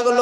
লাগল।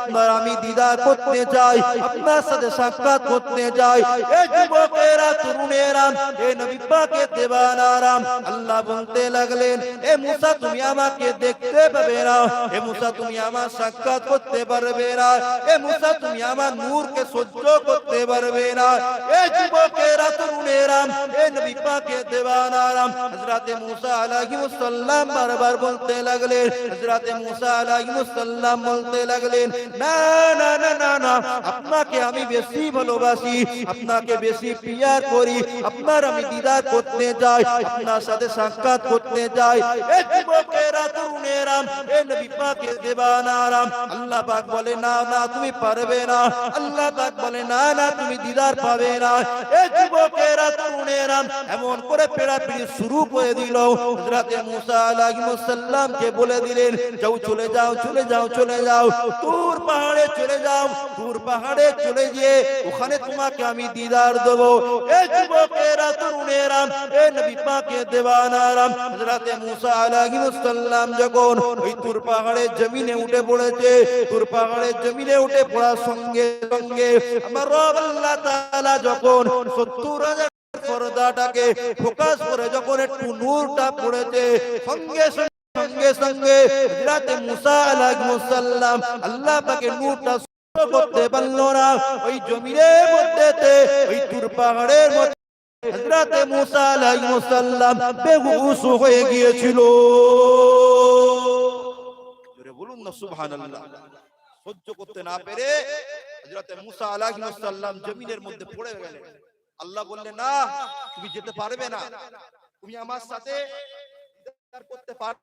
আপনার আমি দিদার করতে চাই আপনার সাথে সাক্ষাৎ করতে চাই এই যুবকেরা তরুণেরা এ নবী পাকে দেবানারাম আল্লাহ বলতে লাগলেন এ মুসা তুমি আমাকে দেখতে পাবে না এ মুসা তুমি আমার সাক্ষাৎ করতে পারবে না এ মুসা তুমি আমার নূরকে সহ্য করতে পারবে না এ যুবকেরা তরুণেরা এ নবী পাকে দেবানারাম হযরতে মুসা আলাইহিস সালাম বারবার বলতে লাগলেন হযরতে মুসা আলাইহিস সালাম বলতে লাগলেন না না না না না, আপনাকে আমি বেশি ভালোবাসি, আপনাকে বেশি পিয়ার করি, আপনার আমি দিদার করতে চাই আপনার সাথে সাক্ষাৎ করতে চাই এ যুবকেরা, তরুণেরা, এ নবী পাকে দেবানারাম আল্লাহ পাক বলে, না না, তুমি পারবে না। আল্লাহ পাক বলে, না না, তুমি দিদার পাবে না। এ যুবকেরা, তরুণেরা, এমন করে পেড়াপিড়ি শুরু করে দিল। হযরতে মুসা আলাইহিস সালামকে বলে দিলেন, যাও, চলে যাও চলে যাও চলে যাও। তুর পাহাড়ে চলে যাও তুর পাহাড়ে চলে গিয়ে ওখানে তোমাকে আমি দিদার দেব এ যুবকেরা তরুণেরা এ নবী পাকে দেবানারাম হযরতে মুসা আলাইহিস সালাম যখন ওই তুর পাহাড়ের জমিনে উঠে পড়েছে তুর পাহাড়ের জমিনে উঠে পড়ার সঙ্গে সঙ্গে আমার রব আল্লাহ তাআলা যখন 70 হাজার পর্দাটাকে ফোকাস করে যখন একটু নূরটা পড়েছে সঙ্গে সঙ্গে সঙ্গে সঙ্গে হযরতে মুসা সালাম আল্লাহ পাকে নূরটা করতে পারল না। ওই জমিনের মধ্যেতে, ওই তুর পাহাড়ের মধ্যে হযরতে মুসা সালাম বেহুশ হয়ে গিয়েছিল। জোরে বলুন না, সুবহানাল্লাহ। সহ্য করতে না পেরে হযরতে মুসা সালাম জমিনের মধ্যে পড়ে গেলেন। আল্লাহ বললেন, না, তুমি যেতে পারবে না। তুমি আমার সাথে করতে পারবে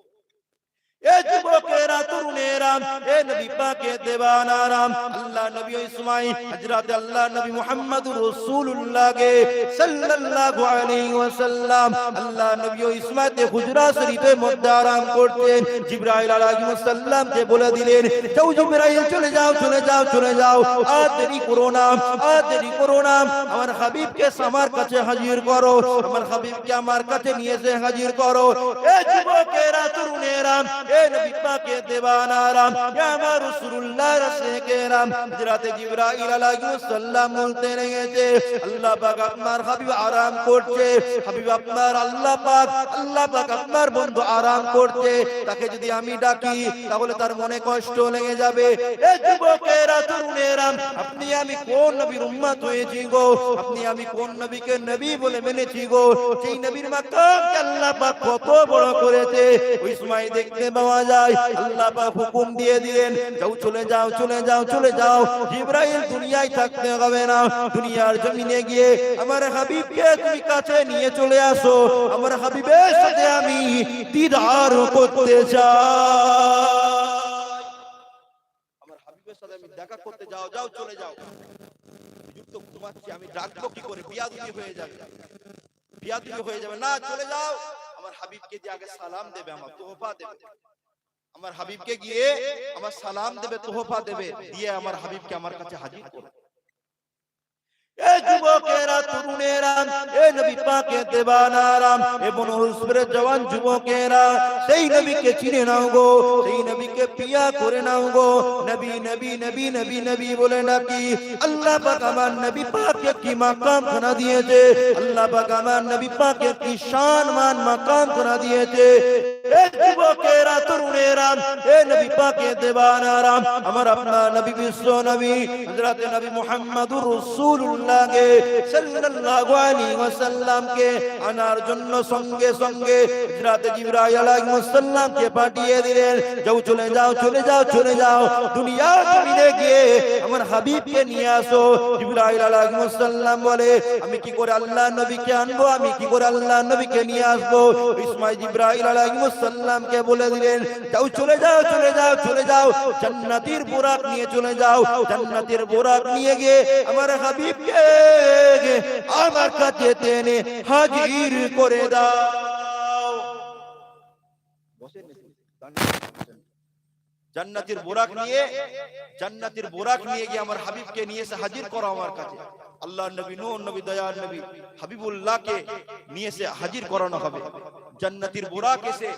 এ যুবকেরা, তরুণেরা, এ নবী পাকে দেবানারাম আল্লাহ নবী কে বলে দিলেন চলে যাও চলে যাও চলে যাও। আর করো না আর করো না। আমার হাবিবকে আমার কাছে হাজির করো, আমার হাবিবকে আমার কাছে নিয়ে এসে হাজির করো। এ যুবকেরা, তরুণেরা তাকে যদি আমি ডাকি, তাহলে তার মনে কষ্ট লেগে যাবে। আপনি আমি কোন নবীর উম্মত হয়েছি গো? আপনি আমি কোন নবীকে নবী বলে মেনেছি গো? সেই নবীর মাকামকে আল্লাহ কত বড় করেছে। ওই সময় দেখতে পাওয়া যায়। আল্লাহ পাক হুকুম দিয়ে দিলেন, যাও চলে যাও চলে যাও চলে যাও। জিবরাইল দুনিয়ায় থাকতে হবে না। দুনিয়ার জমিনে গিয়ে আমার হাবিবকে তুমি কাছে নিয়ে চলে আসো। আমার হাবিবের সাথে আমি দিদার করতে চাই। আমার হাবিবের সাথে আমি দেখা করতে যাও যাও, চলে যাও। যুক্ত ঘুমাচ্ছি, আমি ডাকবো কি করে? বিয়াদুনি হয়ে যাবে। বিয়াদুনি হয়ে যাবে। না, চলে যাও। আমার হাবিবকে দিয়ে আগে সালাম দেবে আমার তোহফা দেবে। আমার হাবিবকে গিয়ে আমার সালাম দেবে তোহফা দেবে। দিয়ে আমার হাবিবকে আমার কাছে হাজির করবে। এ যুবকেরা, তরুণেরা, এ নবী পাকে দেবানারাম এ বনরুসবের জওয়ান যুবকেরা, সেই নবীকে চিনে নাও গো, সেই নবীকে পিয়া করে নাও গো, নবী নবী নবী নবী নবী বলে নাকি আল্লাহ পাক আমার নবী পাকে কি মাকাম খানা দিয়েছে? আল্লাহ পাক আমার নবী পাকে কি শান মান মাকাম খানা দিয়েছে? এ যুবকেরা আমার আপনার নবী বিশ্ব নবী, হযরত নবী মুহাম্মদুর রাসূলুল্লাহ কে পাঠিয়ে দিলেন। যাও চলে যাও চলে যাও চলে যাও। দুনিয়া জমিনে গিয়ে আমার হাবিবকে নিয়ে আসো। জিবরাইল বলে, আমি কি করে আল্লাহ নবীকে আনব? আমি কি করে আল্লাহ নবীকে নিয়ে আসব? ইসমাইল জিবরাইল আলাইহিস সালামকে বলে দিলেন, যাও, চলে যাও চলে যাও চলে যাও। জান্নাতের বোরাক নিয়ে চলে যাও। জান্নাতের বোরাক নিয়ে গিয়ে আমার হাবিবকে আমার কাছে টেনে হাজির করে দাও। জান্নাতের বোরাক নিয়ে, জান্নাতের বোরাক নিয়ে গিয়ে আমার হাবিবকে নিয়ে এসে হাজির করো আমার কাছে। আল্লাহ নবী, নূর নবী, দয়ার নবী, হাবিবুল্লাহকে নিয়ে এসে হাজির করানো হবে। জান্নাতের বোরাক এসে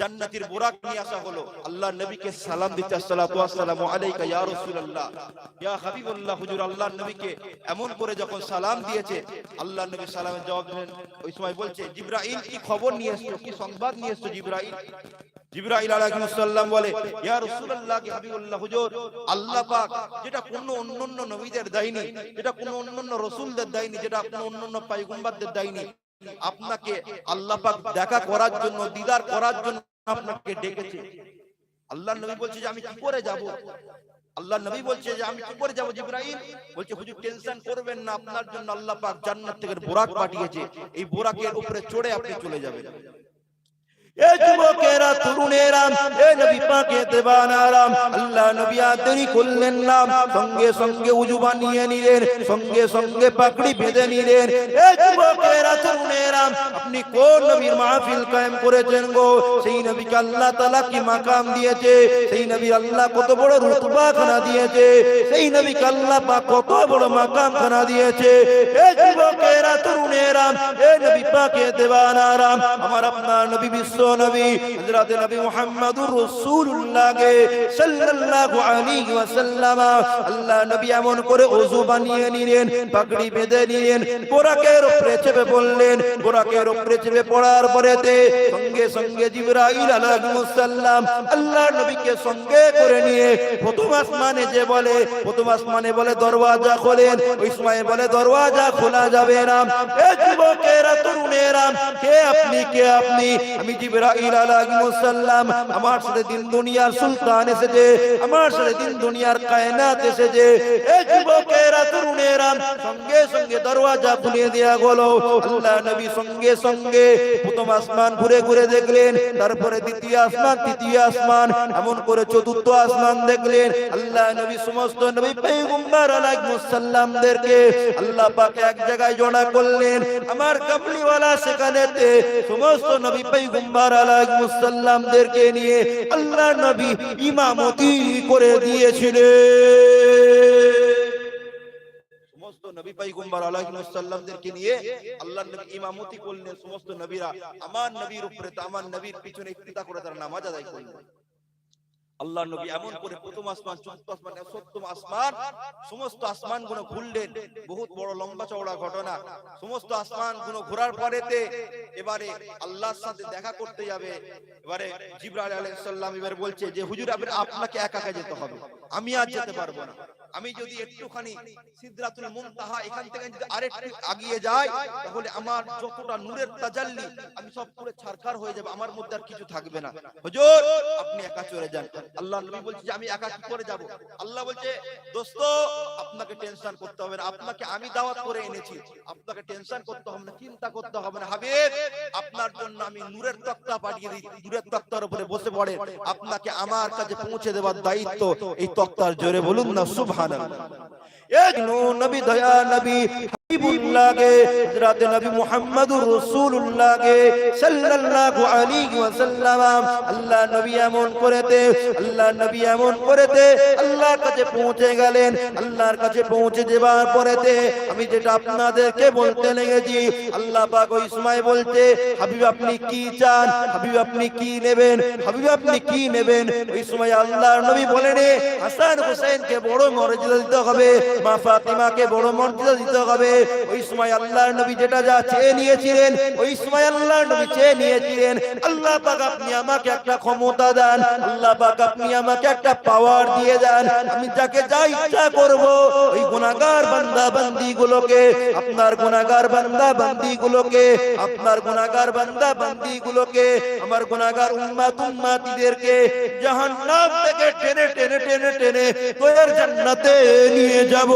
জান্নাতের বোরাক নিয়ে আসা হলো? আল্লাহ নবীকে সালাম দিতে আসসালাতু আসসালামু আলাইকা ইয়া রাসূলুল্লাহ। ইয়া হাবিবুল্লাহ, হুজুর আল্লাহ নবীকে এমন করে যখন সালাম দিয়েছে, আল্লাহ নবী সালামের জবাব দিলেন, ওই সময় বলছে, জিবরাইল, কি খবর নিয়ে এসছো? কি সংবাদ নিয়ে এসছো জিবরাইল? জিবরাইল বলে, ইয়া রাসূলুল্লাহ, কি হাবিবুল্লাহ, হুজুর, আল্লাহ পাক, যেটা কোনো অন্যান্য নবীদের দেয়নি, যেটা কোনো অন্যান্য রাসূলদের দেয়নি, যেটা কোনো অন্যান্য পয়গম্বরদের দেয়নি আপনাকে আল্লাহ দেখা করার জন্য, দিদার করার জন্য আপনাকে ডেকেছে। আল্লাহ নবী বলছে যে, আমি কি করে যাব? আল্লাহ নবী বলছে যে, আমি কি করে যাব জিব্রাহিম বলছে, হুজুর, টেনশন করবেন না, আপনার জন্য আল্লাহ পাক জান্নাত থেকে বোরাক পাঠিয়েছে। এই বোরাকের উপরে চড়ে আপনি চলে যাবেন। এ যুবকেরা, তরুণেরা, এ নবী পাকে দেবানারা আল্লাহ নবী আর দেরি করলেন না। সঙ্গে সঙ্গে উজু বানিয়ে নিলেন, সঙ্গে সঙ্গে পাকড়ি বেঁধে নিলেন। এ যুবকেরা, তরুণেরা, আপনি কোন নবীর মাহফিল কায়েম করেছেন গো? সেই নবীকে আল্লাহ তাআলা কি মাকাম দিয়েছে? সেই নবী আল্লাহ কত বড় রুতবা খানা দিয়েছে। সেই নবীকে আল্লাহ পাক কত বড় মাকাম খানা দিয়েছে। এ যুবকেরা, তরুণেরা, এ নবী পাকে দেবানারা আমার আপনার নবী বিশ্ব নবী, হযরত নবী মুহাম্মদুর রাসূলুল্লাহ কে সাল্লাল্লাহু আলাইহি ওয়াসাল্লাম আল্লাহ নবী এমন করে ওযু বানিয়ে নিলেন, পাগড়ি বেঁধে নিলেন বোরাকের উপরে চেপে বোরাকের উপরে চেপে পড়ার পরেতে সঙ্গে সঙ্গে জিবরাইল আলাইহিস সালাম আল্লাহ নবীকে সঙ্গে করে নিয়ে প্রথম আসমানে যে বলে, প্রথম আসমানে বলে দরওয়াজা খোলেন সময় বলে দরওয়াজা খোলা যাবে না। এ যুবকেরা, তরুণেরা, কে আপনি কে আপনি? আমি দেখলেন, তারপরে দ্বিতীয় আসমান, তৃতীয় আসমান, এমন করে চতুর্থ আসমান দেখলেন। আল্লাহ নবী সমস্ত নবী সালামদেরকে আল্লাহ পাক এক জায়গায় জড়া করলেন। আমার কামলিওয়ালা সেখানেতে সমস্ত নবী পয়গম্বর আলাইহিস মুসাল্লামদেরকে নিয়ে আল্লাহ নবী ইমামতি করে দিয়েছিলেন। সমস্ত নবী পয়গম্বর আলাইহিস সালামদেরকে নিয়ে আল্লাহ নবী ইমামতি করলেন। সমস্ত নবীরা আমার নবীর উপরে, আমার নবীর পিছনে ইফতিতা করে তারা নামাজ আদায় করলেন। আল্লাহ নবী এমন করে প্রথম আসমান চতুর্থ আসমান সপ্তম আসমান সমস্ত আসমানগুলো ঘুরলেন বহুত বড় লম্বা চওড়া ঘটনা। সমস্ত আসমানগুলো ঘোরার পরেতে এবারে আল্লাহর সাথে দেখা করতে যাবে। এবারে জিবরা আলাইহিস সালাম এবারে বলছে যে হুজুর আপনি আপনাকে একা একা যেতে হবে। আমি আর যেতে পারব না। আমি যদি একটুখানি সিদরাতুল মুনতাহা এখান থেকে যদি আরেকটু আগিয়ে যাই তাহলে আমার যতটা নূরের তাজাল্লি আমি সব পুরো ছারখার হয়ে যাবে আমার মধ্যে আর কিছু থাকবে না। হুজুর আপনি একা চলে যান। আল্লাহ নবী বলছে যে আমি একা কি করে যাব। আল্লাহ বলছে দোস্ত আপনাকে টেনশন করতে হবে না। আপনাকে আমি দাওয়াত করে এনেছি। আপনাকে টেনশন করতে হবে না চিন্তা করতে হবে না। হাবিব আপনার জন্য আমি নূরের তক্তা পাঠিয়ে দিই নূরের তক্তার উপরে বসে পড়ে। আপনাকে আমার কাছে পৌঁছে দেওয়ার দায়িত্ব এই তক্তার জোরে বলুন না সুবহানাল্লাহ এক নো নবী দয়া নবী আমি যেটা আপনাদেরকে বলতে লেগেছি, আল্লাহ পাক ওই সময় বলতে হাবিব আপনি কি চান? হাবিব আপনি কি নেবেন? হাবিব আপনি কি নেবেন? ওই সময় আল্লাহর নবী বলেন হাসান হোসেনকে বড় মর্যাদা দিতে হবে, মা ফাতিমাকে বড় মর্যাদা দিতে হবে। ওই সময় আল্লাহর নবী যেটা যা চেয়ে নিয়েছিলেন, ওই সময় আল্লাহর নবী চেয়ে নিয়েছিলেন, আল্লাহ পাক আপনি আমাকে একটা ক্ষমতা দেন, আল্লাহ পাক আপনি আমাকে একটা পাওয়ার দিয়ে দেন, আমি যাকে যা ইচ্ছা করব, ওই গুনাহগার বান্দা বান্দি গুলোকে আপনার গুনাহগার বান্দা বান্দি গুলোকে আপনার গুনাহগার বান্দা বান্দি গুলোকে আমার গুনাহগার উম্মাত উম্মাতিদেরকে জাহান্নাম থেকে টেনে টেনে টেনে টেনে তোর জান্নাতে নিয়ে যাব।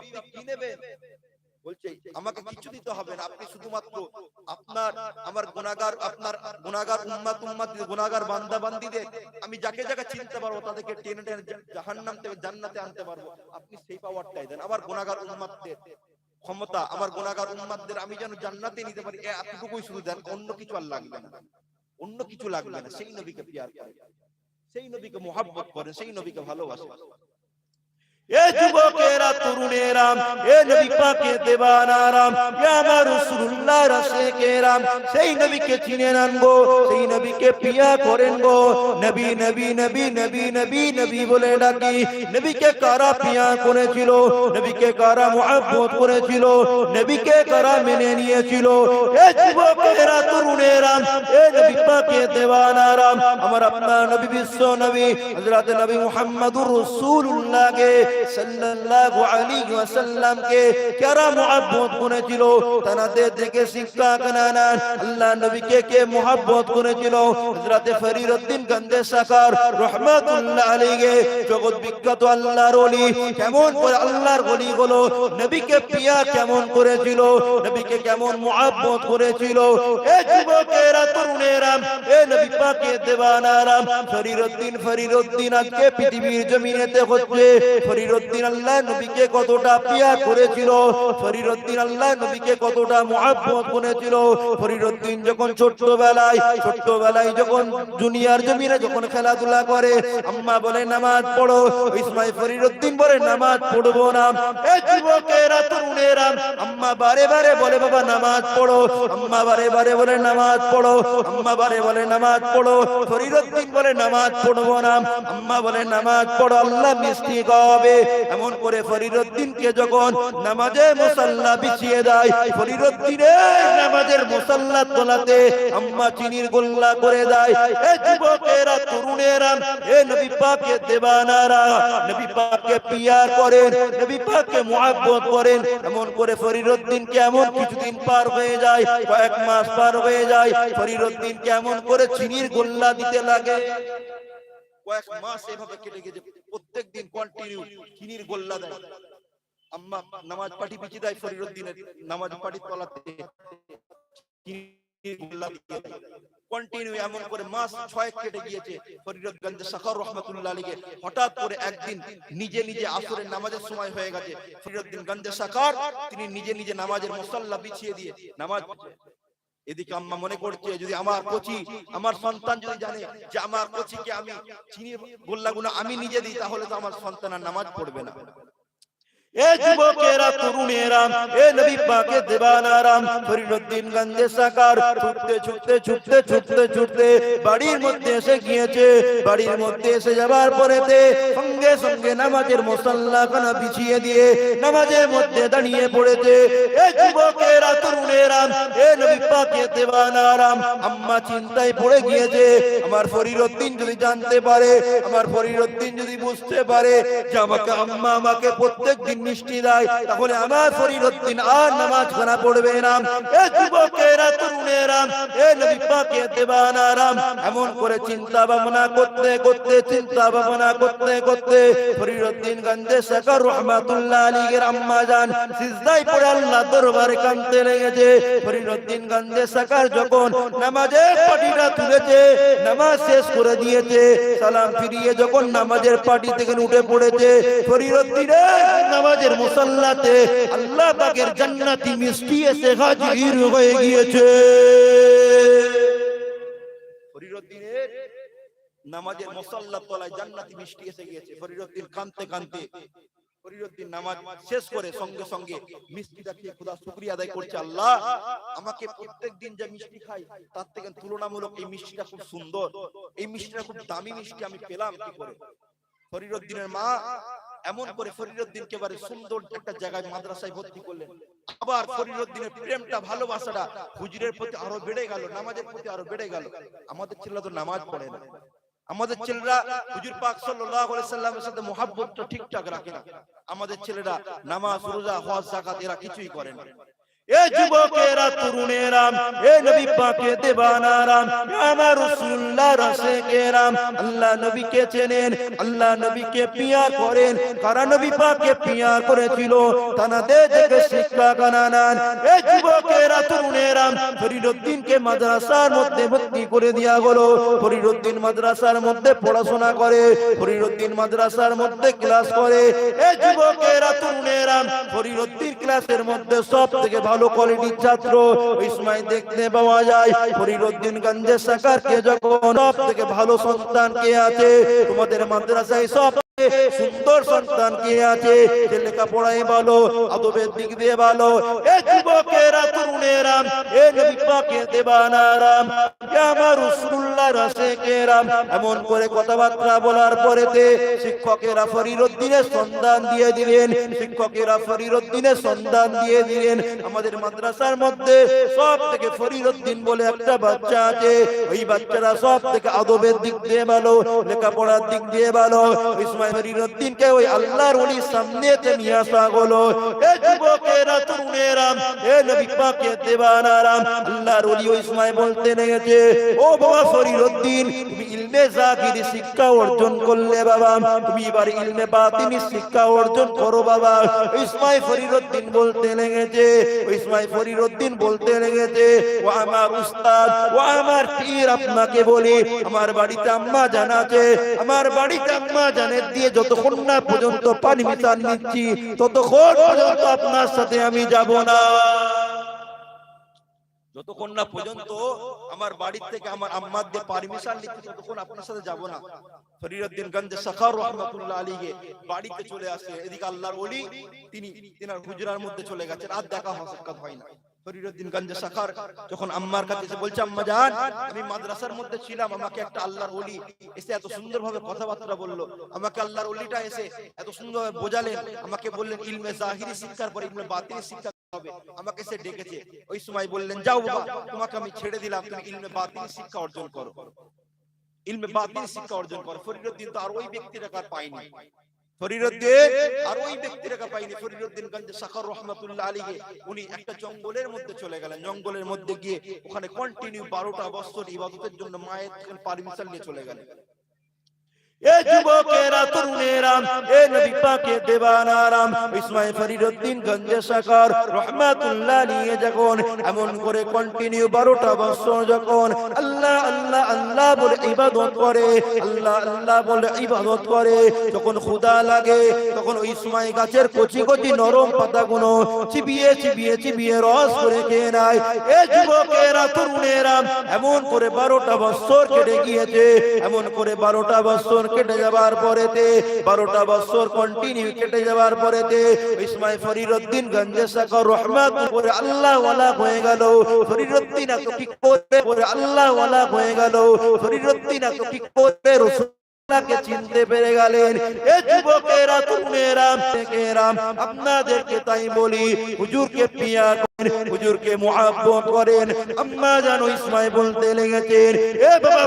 আপনি কি নেবেন? বলছে, আমাকে কিছু দিতে হবে না, আপনি শুধুমাত্র আপনার, আমার গুনাহগার, আপনার গুনাহগার উম্মাত উম্মাত, গুনাহগার বান্দা বান্দিদের আমি যাকে যাকে চিনতে পারব, তাদেরকে টেনে টেনে জাহান্নাম থেকে জান্নাতে আনতে পারব। আপনি সেই পাওয়ারটাই দেন, আমার গুনাহগার উম্মাতদের ক্ষমতা, আমার গুনাহগার উম্মাতদের আমি যেন জান্নাতে নিতে পারি এতটুকুই শুধু দেন, অন্য কিছু আর লাগবে না। অন্য কিছু লাগবে না, সেই নবীকে প্যার করেন সেই নবীকে মোহাব্বত করেন সেই নবীকে ভালোবাসেন এ যুবকেরা, তরুণেরা, এ নবী পাকে দেবানারাম এ আমার রাসূলুল্লাহ রাসেকেরাম সেই নবীকে চিনে নেন গো, সেই নবীকে পিয়া করেন গো। নবী নবী নবী নবী নবী নবী বলে ডাকি। নবীকে কারা পিয়া করেছিল? নবীকে কারা মুহাব্বত করেছিল? নবীকে কারা মেনে নিয়েছিল? এ যুবকেরা, তরুণেরা, এ নবী পাকে দেবানারাম আমার আপনার নবী বিশ্ব নবী, হযরত নবী মুহাম্মদুর রাসূলুল্লাহকে সাল্লাল্লাহু আলাইহি কারা করেছিল? থেকে শিক্ষা আল্লাহ কে করেছিল? গন্দে সাকার রাহমাতুল্লাহ আলাইহি, জগৎ বিখ্যাত আল্লাহর ওলি। কেমন করে আল্লাহর ওলি নবীকে পিয়া কেমন করেছিল? নবীকে কেমন করেছিল? যুবকেরা, তরুণেরা, এ নবী পাকে দেওয়ানারা আজকে পৃথিবীর জমিনেতে হচ্ছে। ফরিদউদ্দিন আল্লাহ নবীকে কতটা পিয়া করেছিল ফরিদউদ্দিন আল্লাহ নবীকে কতটা মুহাব্বত করেছিল। ফরিদউদ্দিন যখন ছোট্টবেলায় ছোট্টবেলায় যখন দুনিয়ার জমিনে যখন খেলাধুলা করে, আম্মা বলে, নামাজ পড়ো। ওই সময় ফরিদউদ্দিন বলে, নামাজ পড়ব না। এ যুবকেরা, তরুণেরা। আম্মা বারে বারে বলে, বাবা, নামাজ পড়ো। আম্মা বারে বারে বলে, নামাজ পড়ো। আম্মা বারে বলে, নামাজ পড়ো। ফরিদউদ্দিন বলে, নামাজ পড়ব না। আম্মা বলে, নামাজ পড়ো। আল্লাহ মিষ্টি এমন করে ফরিদউদ্দিনকে যখন নামাজে মুসাল্লা বিছিয়ে দেয়, ফরিদউদ্দিনের নামাজের মুসাল্লা তোলাতে আম্মা চিনির গোল্লা করে দেয়, এ যুবকেরা, তরুণেরা, এ নবী পাকে দেবানারা, নবী পাককে পিয়ার করেন, নবী পাককে মুহাব্বত করেন। এমন করে ফরিদউদ্দিন কেমন কিছুদিন পার হয়ে যায়, কয়েক মাস পার হয়ে যায় ফরিদউদ্দিন কেমন করে চিনির গোল্লা দিতে লাগে। কয়েক মাস এভাবে কেটে গেছে প্রত্যেক দিন কন্টিনিউ চিনির গোল্লা দেয়। আম্মা নামাজ পাঠি পিছি দেয় ফরিদউদ্দিনের নামাজ পাঠি তলাতে। কন্টিনিউ এমন করে মাস ছয় কেটে গিয়েছে ফরিদগঞ্জ সাখর রহমতুল্লাহ আলীকে হঠাৎ করে একদিন নিজে নিজে আসরের নামাজের সময় হয়ে গেছে। ফরিদুদ্দিন গঞ্জে সাকার তিনি নিজে নিজে নামাজের মুসাল্লা বিছিয়ে দিয়ে নামাজ এদিকে আম্মা মনে করছে যদি আমার কচি আমার সন্তান যদি জানে যে আমার কচিকে আমি চিনি গোল্লাগুলো আমি নিজে দিই তাহলে তো আমার সন্তান আর নামাজ পড়বে না। এ যুবকেরা, তরুণেরা, এ নবী পাকে দেবানারাম ফরিদউদ্দিন গঞ্জে সাকার ছুটতে ছুটতে ছুটতে ছুটতে ছুটতে বাড়ির মধ্যে এসে গিয়েছে। বাড়ির মধ্যে এসে যাবার পরেতে সঙ্গে সঙ্গে নামাজের মুসাল্লা খানা বিছিয়ে দিয়ে নামাজের মধ্যে দাঁড়িয়ে পড়েছে। এ যুবকেরা, তরুণেরা, এ নবী পাকে দেবানারাম আম্মা চিন্তায় পড়ে গিয়েছে। আমার ফরিদউদ্দিন যদি জানতে পারে, আমার ফরিদউদ্দিন যদি বুঝতে পারে যে আমাকে আম্মা আমাকে প্রত্যেক দিন মিষ্টি দেয়, তাহলে আমার ফরিদউদ্দিন আর নামাজ খানা পড়বে না। এ যুবকেরা, তরুণেরা, এ নবী পাকে দেবানারাম এমন করে চিন্তা ভাবনা করতে করতে, চিন্তা ভাবনা করতে করতে শেখর রহমাতুল্লাহ আম্মা সিজদায় পড়ে আল্লাহ লেগেছে। শেখর যখন নামাজের পাটিটা তুলেছে, নামাজ শেষ করে দিয়েছে, সালাম ফিরিয়ে যখন নামাজের পাটি থেকে উঠে পড়েছে, ফরিদউদ্দিনের নামাজের মুসাল্লাতে আল্লাহ পাকের জান্নাতি মিষ্টি এসে হাজির হয়ে গিয়েছে। নামাজের তলায় জান্নাতি মিষ্টি এসে গিয়েছে ফরিদুদ্দিন কাঁদতে কাঁদতে। ফরিদুদ্দিন নামাজ শেষ করে সঙ্গে সঙ্গে খোদা শুকরিয়া আদায় করছে, আল্লাহ আমাকে প্রত্যেক দিন যে মিষ্টি খাই, তার থেকে তুলনামূলক এই মিষ্টিটা খুব সুন্দর, এই মিষ্টিটা খুব দামি মিষ্টি আমি পেলাম কি করে? ফরিদুদ্দিনের মা এমন করে ফরিদুদ্দিনকে এবারে সুন্দর একটা জায়গায় মাদ্রাসায় ভর্তি করলেন। আবার ফরিদুদ্দিনের প্রেমটা ভালোবাসাটা হুজুরের প্রতি আরও বেড়ে গেল নামাজের প্রতি আরও বেড়ে গেল। আমাদের ছেলেরা তো নামাজ পড়ে না। আমাদের ছেলেরা হুজুর পাক সাল্লাল্লাহু আলাইহি সাল্লামের সাথে মহাব্বতটা ঠিকঠাক রাখে না। আমাদের ছেলেরা নামাজ রোজা হজ যাকাত এরা কিছুই করে না। এ যুবকেরা নবী পাকে আমার আল্লাহ নবীকে চেনেন, আল্লাহ নবীকে পিয়া করেন। কারা নবী পাকে পিয়া করেছিল? শিক্ষা কানানান যুবকেরা মাদ্রাসার মধ্যে ভর্তি করে দেয়া হলো ফরিদুদ্দিন মাদ্রাসার মধ্যে পড়াশোনা করে, ফরিদুদ্দিন মাদ্রাসার মধ্যে ক্লাস করে। এ যুবকেরা, তরুণেরা, ফরিদুদ্দিন ক্লাসের মধ্যে সব থেকে ভালো কোয়ালিটির ছাত্র ওই সময় দেখতে পাওয়া যায় ফরিদুদ্দিন গঞ্জে সাকারকে যখন সব থেকে ভালো সন্তান কে আছে, তোমাদের মাদ্রাসায় সব থেকে সুন্দর সন্তান কে আছে? যে লেখাপড়ায় ভালো, আদবের দিক দিয়ে ভালো। এ যুবকেরা, তরুণেরা, এ নবী পাকের দেবানারাম আমার এমন করে কথাবার্তা বলার পরেতে শিক্ষকেরা দিয়ে দিলেন। শিক্ষকেরা দিয়ে দিলেন। আমাদের মাদ্রাসার মধ্যে সব থেকে ফরিদুদ্দিন বলে একটা বাচ্চা আছে। ওই বাচ্চারা সব থেকে আদবের দিক দিয়ে ভালো, লেখাপড়ার দিক দিয়ে ভালো। ওই ওই আল্লাহর ওলির সামনেতে নিয়ে আসা এ যুবকেরা, তরুণেরা, এ নবী দেবানারাম আল্লাহর ওলি ওই সময় বলতে ও বাবা তুমি ইলমে শিক্ষা অর্জন করলে বাবা, তুমি এবার ইলমে বাতিনি শিক্ষা অর্জন করো বাবা। ইসমাই ফরিদুদ্দিন বলতে লেগেছে ইসমাই ফরিদুদ্দিন বলতে লেগেছে ও আমার উস্তাদ, ও আমার পীর, আপনাকে বলি, আমার বাড়িতে আম্মা জান আছে, আমার বাড়িতে আম্মা জানের দিয়ে যতক্ষণ না পর্যন্ত পানি মিশান নিচ্ছি, ততক্ষণ পর্যন্ত আপনার সাথে আমি যাব না। যতক্ষণ না পর্যন্ত আমার বাড়ি থেকে আমার আম্মার দিয়ে পারমিশন নিচ্ছি, ততক্ষণ আপনার সাথে যাব না। ফরিদুদ্দিন গঞ্জে সাখার রহমাতুল্লাহ আলীকে বাড়িতে চলে আসে। এদিকে আল্লাহর ওলি, তিনি তিনার হুজরার মধ্যে চলে গেছেন, আর দেখা সাক্ষাৎ হয় না। আমাকে সে ডেকেছে। ওই সময় বললেন, যাও বাবা, তোমাকে আমি ছেড়ে দিলাম, তুমি ইলমে বাতিনি শিক্ষা অর্জন করো। ইলমে বাতিনি শিক্ষা অর্জন করো। ফরিদুদ্দিন তো আর ওই ব্যক্তির কার পায়নি। আর ওই পাইনি ফরিদুদ্দিন গঞ্জ সাখর রহমাতুল্লাহ আলীকে উনি একটা জঙ্গলের মধ্যে চলে গেলেন। জঙ্গলের মধ্যে গিয়ে ওখানে কন্টিনিউ বারোটা বছর ইবাদতের জন্য মায়ের পারমিশন নিয়ে চলে গেলেন। যুবকেরা, তরুণেরা নবী পাকে ফরিদুদ্দিন গঞ্জে রহমাতুল্লাহ নিয়ে যখন, এমন করে কন্টিনিউ 12টা বছর যখন আল্লাহ আল্লাহ আল্লাহ বলে ইবাদত করে, আল্লাহ আল্লাহ বলে ইবাদত করে, যখন লাগে, তখন ওই সময় গাছের কচি কচি নরম পাতাগুলো চিবিয়ে চিবিয়ে চিবিয়ে রস করে খেয়ে নেয়। এ যুবকেরা, তরুণেরা, এমন করে 12টা বছর কেটে গিয়েছে, এমন করে 12টা বছর কেটে যাবার পরেতে, বারোটা বছর কন্টিনিউ কেটে যাবার পরেতে ইসমাই ফরিরুদ্দিন গঞ্জে সাকর রহমাত করে আল্লাহ ওয়ালা হয়ে গেল। ফরিরুদ্দিন কি করে করে আল্লাহ ওয়ালা হয়ে গেল। ফরিরুদ্দিন কি করে, রসুল চিনতে পেরে গেলেন। এ যুবকেরা, তরুণেরা থেকেরা আপনাদেরকে তাই বলি, হুজুরকে পিয়া করেন, হুজুরকে মুহাব্বত করেন। আম্মা ইসমাই বলতে লেগেছেন, এ বাবা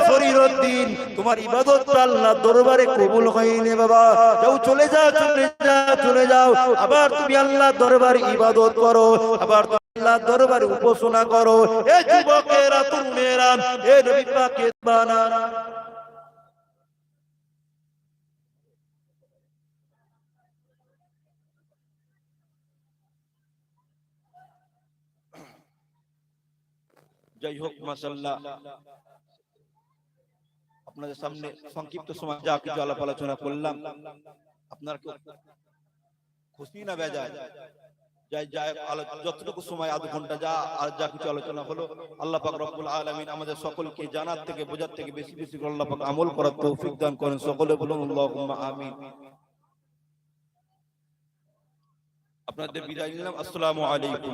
তোমার ইবাদত আল্লাহ দরবারে কবুল হয়নি বাবা। যাও চলে যাও চলে যাও চলে যাও। আবার তুমি আল্লাহ দরবারে ইবাদত করো, আবার আল্লাহ দরবারে উপাসনা করো। এ যুবকেরা, তরুণেরা, এ নবী যাই হোক মাসাল্লাহ আপনাদের সামনে সংক্ষিপ্ত সময় যা কিছু আলাপ আলোচনা করলাম, আপনার খুশি না বেজায়? যতটুকু সময়, আধ ঘণ্টা যা, আর যা কিছু আলোচনা হলো, আল্লাহ পাক রব্বুল আলামিন আমাদের সকলকে জানার থেকে, বোঝার থেকে বেশি বেশি করে আল্লাহ পাক আমল করার তৌফিক দান করেন। সকলে বলুন আমিন। আপনাদের বিদায় নিলাম। আসসালামু আলাইকুম।